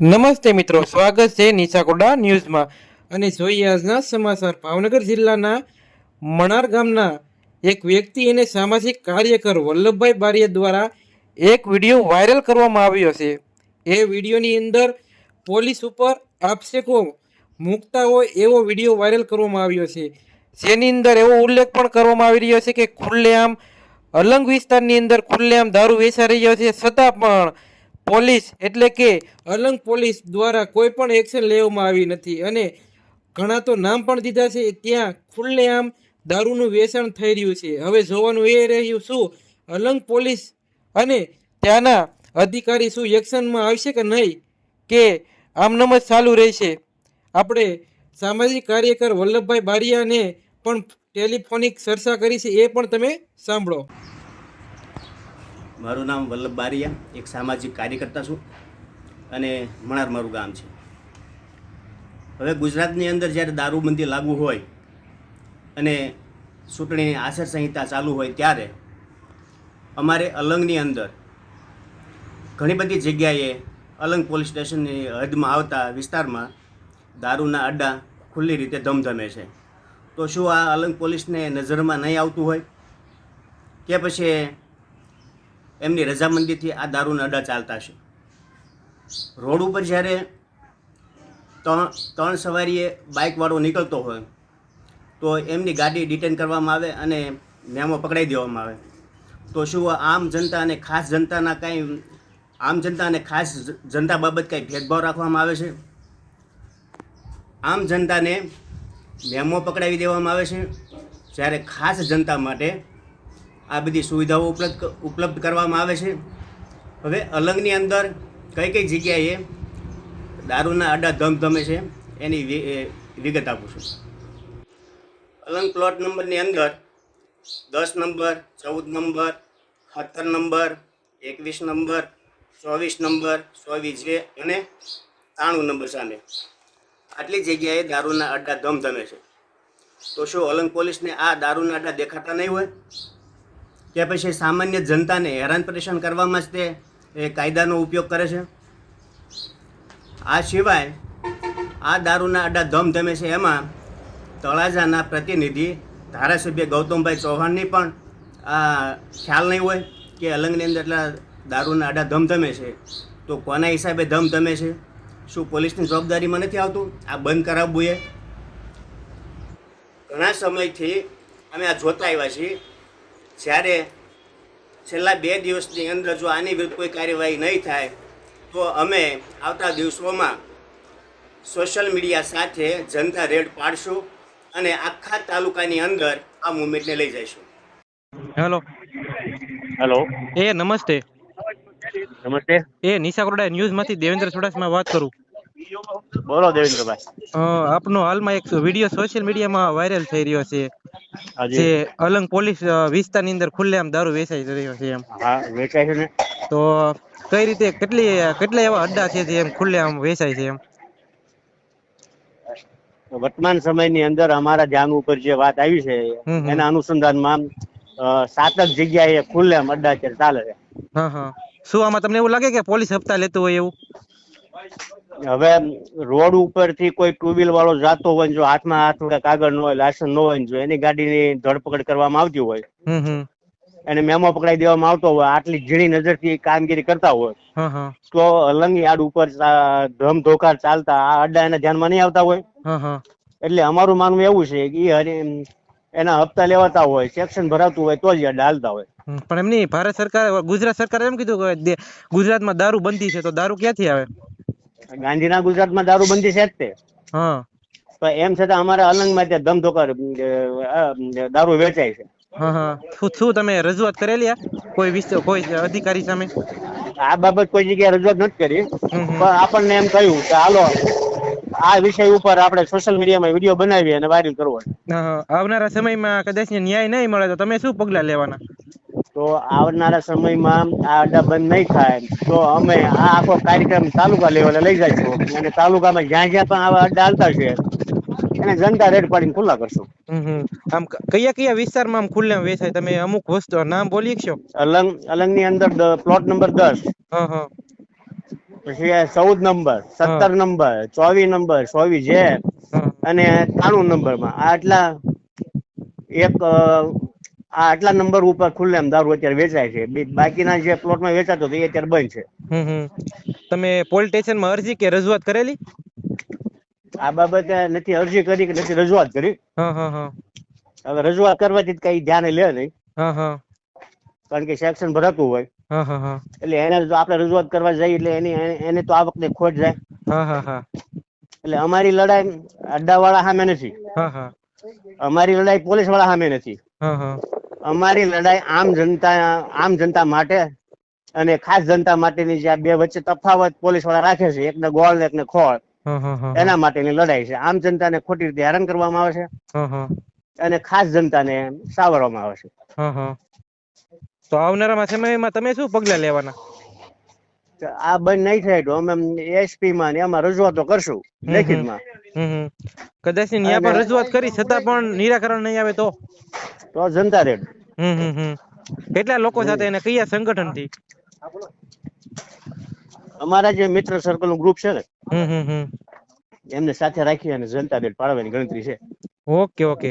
નમસ્તે મિત્રો, સ્વાગત છે નીચાકોડા ન્યૂઝમાં. અને જોઈએ આજના સમાચાર. ભાવનગર જિલ્લાના મણાર ગામના એક વ્યક્તિ અને સામાજિક કાર્યકર વલ્લભભાઈ બારિયા દ્વારા એક વીડિયો વાયરલ કરવામાં આવ્યો છે. એ વિડીયોની અંદર પોલીસ ઉપર આક્ષેપો મૂકતા હોય એવો વીડિયો વાયરલ કરવામાં આવ્યો છે. જેની અંદર એવો ઉલ્લેખ પણ કરવામાં આવી રહ્યો છે કે ખુલ્લેઆમ અલંગ વિસ્તારની અંદર ખુલ્લેઆમ દારૂ વેચાઈ રહ્યો છે. છતાં પણ પોલીસ એટલે કે અલંગ પોલીસ દ્વારા કોઈ પણ એક્શન લેવામાં આવી નથી. અને ઘણા તો નામ પણ દીધા છે, ત્યાં ખુલ્લેઆમ દારૂનું વેચાણ થઈ રહ્યું છે. હવે જોવાનું એ રહ્યું શું, અલંગ પોલીસ અને ત્યાંના અધિકારી શું એક્શનમાં આવશે કે નહીં, કે આમનામ જ ચાલુ રહેશે? આપણે સામાજિક કાર્યકર વલ્લભભાઈ બારિયાને પણ ટેલિફોનિક ચર્ચા કરી છે, એ પણ તમે સાંભળો. મારું નામ વલ્લભ બારિયા, એક સામાજિક કાર્યકર્તા છું અને મણાર મારું ગામ છે. હવે ગુજરાતની અંદર જ્યારે દારૂબંધી લાગુ હોય અને ચૂંટણીની આચારસંહિતા ચાલુ હોય ત્યારે અમારે અલંગની અંદર ઘણી બધી જગ્યાએ અલંગ પોલીસ સ્ટેશનની હદમાં આવતા વિસ્તારમાં દારૂના અડ્ડા ખુલ્લી રીતે ધમધમે છે. તો શું આ અલંગ પોલીસને નજરમાં નહીં આવતું હોય? કે પછી એમની રજામંદીથી આ દારૂના અડા ચાલતા છે. રોડ ઉપર જ્યારે ત્રણ ત્રણ સવારીએ બાઇકવાળો નીકળતો હોય, તો એમની ગાડી ડિટેન કરવામાં આવે અને મેમો પકડાઈ દેવામાં આવે. તો શું આમ જનતા અને ખાસ જનતાના કાંઈ, આમ જનતા અને ખાસ જનતા બાબત કાંઈ ભેદભાવ રાખવામાં આવે છે? આમ જનતાને મેમો પકડાવી દેવામાં આવે છે? જ્યારે ખાસ જનતા માટે આ બધી સુવિધાઓ ઉપલબ્ધ ઉપલબ્ધ કરવામાં આવે છે. હવે અલંગની અંદર કઈ કઈ જગ્યાએ દારૂના અડ્ડા ધમધમે છે એની વિગત આપું છું. અલંગ પ્લોટ નંબરની અંદર દસ નંબર, ચૌદ નંબર, સત્તર નંબર, એકવીસ નંબર, ચોવીસ નંબર, ચોવીસ જે અને ત્રાણું નંબર સામે. આટલી જગ્યાએ દારૂના અડ્ડા ધમધમે છે. તો શું અલંગ પોલીસને આ દારૂના અડ્ડા દેખાતા નહીં હોય? કે પછી સામાન્ય જનતાને હેરાન પરેશાન કરવામાં જ તે, એ કાયદાનો ઉપયોગ કરે છે? આ સિવાય આ દારૂના અડા ધમધમે છે એમાં તળાજાના પ્રતિનિધિ ધારાસભ્ય ગૌતમભાઈ ચૌહાણની પણ, આ, ખ્યાલ નહીં હોય કે અલંગની અંદર એટલા દારૂના અડ્ડા ધમધમે છે. તો કોના હિસાબે ધમધમે છે? શું પોલીસની જવાબદારીમાં નથી આવતું? આ બંધ કરાવવું એ ઘણા સમયથી અમે આ જોતા આવ્યા છીએ. જ્યારે છેલ્લા બે દિવસની અંદર જો આની વિરુદ્ધ કોઈ કાર્યવાહી નહીં થાય તો અમે આવતા દિવસોમાં સોશિયલ મીડિયા સાથે જનતા રેડ પાડશું અને આખા તાલુકાની અંદર આ મુવમેન્ટને લઈ જઈશું. હેલો. હેલો. એ નમસ્તે. નમસ્તે. એ નિશા કોરડા ન્યૂઝમાંથી દેવેન્દ્ર ચુડાસમા વાત કરું. બોલો દેવેન્દ્રભાઈ. આપનો હાલમાં એક વીડિયો સોશિયલ મીડિયામાં વાયરલ થઈ રહ્યો છે. જે અલંગ પોલીસ વિસ્તારની અંદર ખુલ્લેઆમ દારૂ વેચાઈ રહ્યો છે એમ. હા વેચાય છે ને? તો કઈ રીતે કેટલી કેટલા એવા અડ્ડા છે જે એમ ખુલ્લેઆમ વેચાય છે એમ? વર્તમાન સમયની અંદર અમારા ધ્યાન ઉપર જે વાત આવી છે. એના અનુસંધાનમાં સાતક જગ્યાએ ખુલ્લેઆમ અડ્ડા છે ચાલે છે. હા હા. શું આમાં તમને એવું લાગે કે પોલીસ હપ્તા લેતું હોય એવું? હવે રોડ ઉપરથી કોઈ ટુ વ્હીલ વાળો જાતો હોય જો હાથમાં હાથ કાગળ ન હોય લાયસન્સ ન હોય જો એની ગાડીની ધરપકડ કરવામાં આવતી હોય. એને મેમો પકડાઈ દેવામાં આવતો હોય આટલી ઝીણી નજરથી કામગીરી કરતા હોય. તો અલંગી આડ ઉપર ધમ ધોકાર ચાલતા આ અડ્ડા એના ધ્યાનમાં નહીં આવતા હોય? એટલે અમારું માનવું એવું છે કે હરી એના હપ્તા લેવાતા હોય સેક્શન ભરાતું હોય તો જ અડ્ડા હાલતા હોય. પણ એમ નહીં ભારત સરકાર ગુજરાત સરકારે એમ કીધું કે ગુજરાતમાં દારૂ બંધી છે તો દારૂ ક્યાંથી આવે? ગાંધીના ગુજરાતમાં દારૂબંધી છે જ તે. હા. એમ છતાં અમારા અલંગમાં ત્યાં ધમ ધોકાર અ, અ, દારૂ વેચાય છે. શું તમે રજૂઆત કરેલી કોઈ કોઈ અધિકારી સામે? આ બાબત કોઈ જગ્યાએ રજૂઆત નથી કરી. પણ આપણને એમ કહ્યું કે હાલો આ વિષય ઉપર આપણે સોશિયલ મીડિયામાં વીડિયો બનાવી અને વાયરલ કરવો. આવનારા સમયમાં કદાચ ન્યાય નહીં મળે તો તમે શું પગલા લેવાના? તો આવનારા સમયમાં આ અડ્ડા બંધ નહીં થાય. તો અમે આ આખો કાર્યક્રમ તાલુકા લેવલે લઈ જઈશું. અને તાલુકામાં જ્યાં જ્યાં પણ આવા અડ્ડા હાલતા છે એને જનતા રેડ પાડીને ખુલ્લા કરશું. આમ કયા કયા વિસ્તારમાં આમ ખુલ્લા વેચાય? તમે અમુક વસ્તુ નામ બોલી શકશો? અલંગની અંદર પ્લોટ નંબર દસ. પછી ચૌદ નંબર સત્તર નંબર ચોવીસ નંબર ચોવીસ જે. અને ત્રાણું નંબરમાં. આ આટલા એક આ આટલા નંબર ઉપર ખુલ્લેમ દારૂ અત્યારે વેચાય છે. બાકીના જે પ્લોટમાં વેચાતો હતો એ અત્યારે બંધ છે. તમે પોલીસ સ્ટેશનમાં અરજી કે રજૂઆત કરેલી? આ બાબતે નથી અરજી કરી કે નથી રજૂઆત કરી. હા હા હા. હવે રજૂઆત કરવાથી કઈ ધ્યાને લે નહીં. હા હા. કારણ કે સેક્શન ભરાતું હોય. એટલે એને જો આપણે રજૂઆત કરવા જઈએ એટલે એની એને- તો આ વખતે ખોટ જાય. એટલે અમારી લડાઈ અડ્ડા વાળા સામે નથી. અમારી લડાઈ પોલીસવાળા સામે નથી. અમારી લડાઈ આમ જનતા આમ જનતા માટે અને ખાસ જનતા માટેની જે આ બે વચ્ચે તફાવત પોલીસવાળા રાખે છે એકને ગોળ ને એકને ખોળ એના માટેની લડાઈ છે. આમ જનતાને ખોટી રીતે હેરાન કરવામાં આવે છે અને ખાસ જનતાને સાવરવામાં આવે છે. તો આવનારા સમયમાં તમે શું પગલા લેવાના? આ બંધ નહીં થાય તો અમે એસપી માં ને એમાં રજૂઆતો કરશું. લેખિતમાં. કદાચ ત્યાં પણ રજૂઆત કરી છતાં પણ નિરાકરણ નહીં આવે તો? તો જનતા રેડ. કેટલા લોકો સાથે અને કયા સંગઠનથી અમારા જે મિત્ર સર્કલનું ગ્રુપ છે ને એમને સાથે રાખી અને જનતા રેડ પાડવાની ગણતરી છે. Okay okay.